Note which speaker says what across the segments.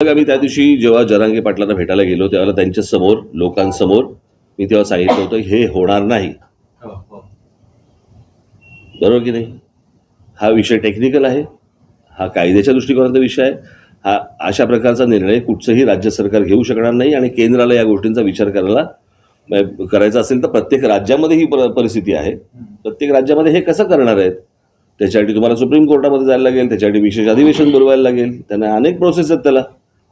Speaker 1: मग आम्ही त्या दिवशी जेव्हा जरांगे पाटलांना भेटायला गेलो तेव्हा त्यांच्यासमोर लोकांसमोर मी तेव्हा सांगितलं होतं हे होणार नाही.
Speaker 2: हो, हो.
Speaker 1: बरोबर की नाही? हा विषय टेक्निकल आहे हा कायद्याच्या दृष्टिकोनाचा विषय आहे हा अशा प्रकारचा निर्णय कुठचंही राज्य सरकार घेऊ शकणार नाही आणि केंद्राला या गोष्टींचा विचार करायला करायचा असेल तर प्रत्येक राज्यामध्ये ही पर- परिस्थिती आहे. प्रत्येक राज्यामध्ये हे कसं करणार आहेत? त्याच्यासाठी तुम्हाला सुप्रीम कोर्टामध्ये जायला लागेल त्याच्यासाठी विशेष अधिवेशन बोलवायला लागेल त्यांना अनेक प्रोसेस आहेत त्याला.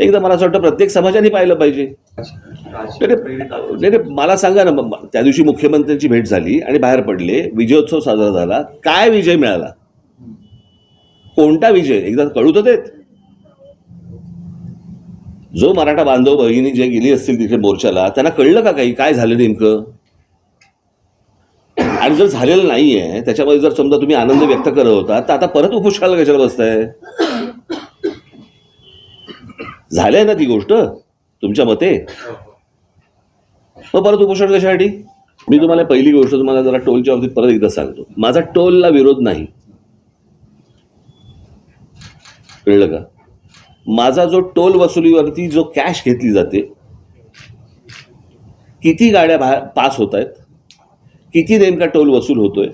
Speaker 1: एकदा मला असं वाटतं प्रत्येक समाजाने पाहिलं पाहिजे. नाही, मला सांगा ना त्या दिवशी मुख्यमंत्र्यांची भेट झाली आणि बाहेर पडले विजयोत्सव साजरा झाला काय विजय मिळाला? कोणता विजय? एकदा कळू तर देत. जो मराठा बांधव बहिणी जे गेली असतील तिथे मोर्चाला त्यांना कळलं का काही? काय झालं नेमकं? आणि जर झालेलं नाहीये त्याच्यामध्ये जर समजा तुम्ही आनंद व्यक्त करत होता तर आता परत उपोषणाला कशाला बसताय? झालंय ना ती गोष्ट? तुमच्या मते?
Speaker 2: हो,
Speaker 1: मग परत उपोषण कशासाठी? मी तुम्हाला पहिली गोष्ट तुम्हाला जरा टोलच्या बाबतीत परत एकदा सांगतो. माझा टोलला विरोध नाही. कळलं का? माझा जो टोल वसुलीवरती जो कॅश घेतली जाते किती गाड्या भा पास होत आहेत किती नेमका टोल वसूल होतोय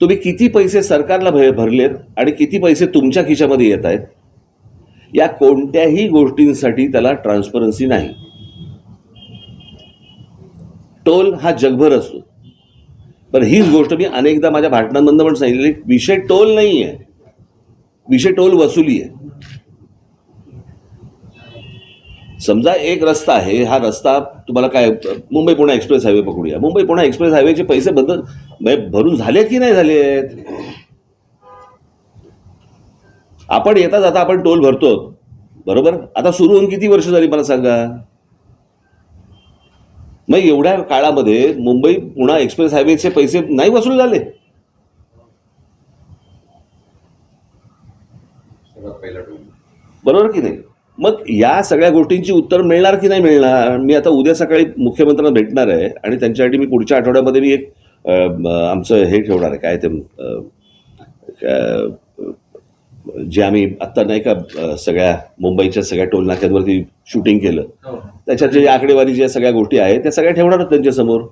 Speaker 1: तुम्ही किती पैसे सरकारला भरलेत आणि किती पैसे तुमच्या खिशामध्ये येत आहेत या कोणत्याही गोष्टींसाठी त्याला ट्रान्सपरन्सी नाही. टोल हा जगभर असतो. पण हीच गोष्ट मी अनेकदा माझ्या भाषणांमधनं पण सांगितलेली विषय टोल नाही आहे विषय टोल वसुली आहे. समजा एक रस्ता आहे हा रस्ता तुम्हाला काय मुंबई पुणे एक्सप्रेस हायवे पकडूया. मुंबई पुणे एक्सप्रेस हायवेचे पैसे बदल म्हणजे भरून झाले की नाही झालेत? आपण येता जाता आपण टोल भरतो बरोबर? आता सुरू होऊन किती वर्ष झाली मला सांगा? मग एवढ्या काळामध्ये मुंबई पुणा एक्सप्रेस हायवेचे पैसे नाही वसूल झाले. बरोबर की नाही? मग या सगळ्या गोष्टींची उत्तर मिळणार की नाही मिळणार? मी आता उद्या सकाळी मुख्यमंत्र्यांना भेटणार आहे आणि त्यांच्यासाठी मी पुढच्या आठवड्यामध्ये मी एक आमचं हे ठेवणार आहे. काय ते जे आम्ही आत्ता नाही का सगळ्या मुंबईच्या सगळ्या टोल नाक्यांवरती शूटिंग केलं.
Speaker 2: हो.
Speaker 1: त्याच्यात जे आकडेवारी ज्या सगळ्या गोष्टी आहेत त्या सगळ्या ठेवणार आहोत त्यांच्यासमोर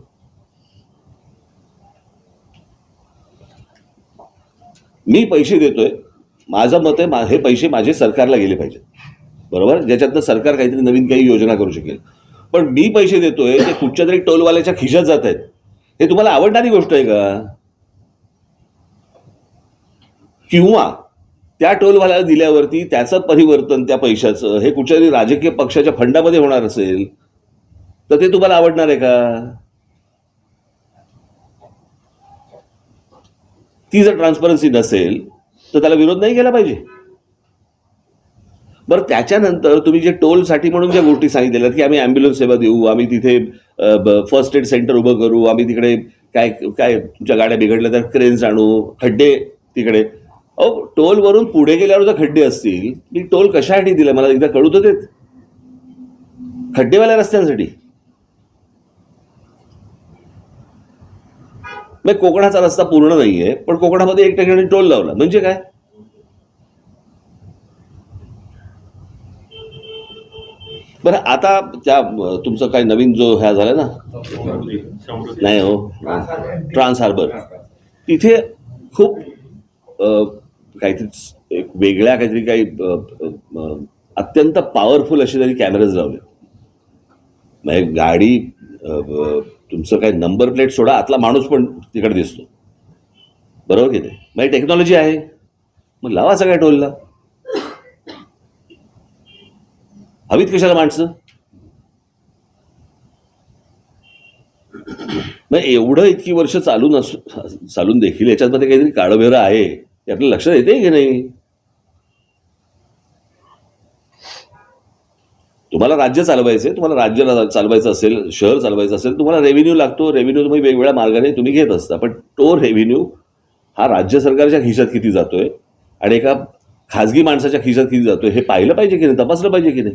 Speaker 1: मी पैसे देतोय. माझं मत आहे हे पैसे माझे सरकारला गेले पाहिजेत. बरोबर? ज्याच्यातनं सरकार काहीतरी नवीन काही योजना करू शकेल. पण मी पैसे देतोय ते कुठच्या तरी टोलवाल्याच्या खिशात जात आहेत. हे तुम्हाला आवडणारी गोष्ट आहे का? किंवा त्या टोलवाल्याला दिल्यावरती त्याचं परिवर्तन त्या पैशाचं हे कुठच्या तरी राजकीय पक्षाच्या फंडामध्ये होणार असेल तर ते तुम्हाला आवडणार आहे का? ती जर ट्रान्सपरन्सी नसेल तर त्याला विरोध नाही केला पाहिजे. बरं त्याच्यानंतर तुम्ही जे टोलसाठी म्हणून ज्या गोष्टी सांगितलेल्या की आम्ही ॲम्ब्युलन्स सेवा देऊ आम्ही तिथे फर्स्ट एड सेंटर उभं करू आम्ही तिकडे काय काय तुमच्या गाड्या बिघडल्या तर क्रेन्स आणू खड्डे तिकडे. अहो टोलवरून पुढे गेल्यावर जर खड्डे असतील मी टोल कशासाठी दिलं? मला एकदा कळू तर देत. खड्डेवाल्या रस्त्यांसाठी. मग कोकणाचा रस्ता पूर्ण नाहीये पण कोकणामध्ये एक ठिकाणी टोल लावला. म्हणजे काय? बरं आता त्या तुमचं काय नवीन जो ह्या झाला ना? नाही हो ट्रान्स हार्बर. तिथे खूप काहीतरी एक वेगळ्या काहीतरी काही अत्यंत पॉवरफुल असे तरी कॅमेरेज लावले. म्हणजे गाडी तुमचं काही नंबर प्लेट सोडा आतला माणूस पण तिकडे दिसतो. बरोबर की नाही? म्हणजे टेक्नॉलॉजी आहे. मग लावा सगळ्या टोलला. हवीत कशाला माणसं? मग एवढं इतकी वर्ष चालून असू चालून देखील याच्यामध्ये काहीतरी काळबेरं आहे. हे आपल्या लक्षात येते की नाही? तुम्हाला राज्य चालवायचं आहे तुम्हाला राज्य चालवायचं असेल शहर चालवायचं असेल तुम्हाला रेव्हेन्यू लागतो. रेव्हेन्यू तुम्ही वेगवेगळ्या मार्गाने तुम्ही घेत असता. पण तो रेव्हेन्यू हा राज्य सरकारच्या खिशात किती जातोय आणि एका खाजगी माणसाच्या खिशात किती जातोय हे पाहिलं पाहिजे की नाही? तपासलं पाहिजे की नाही?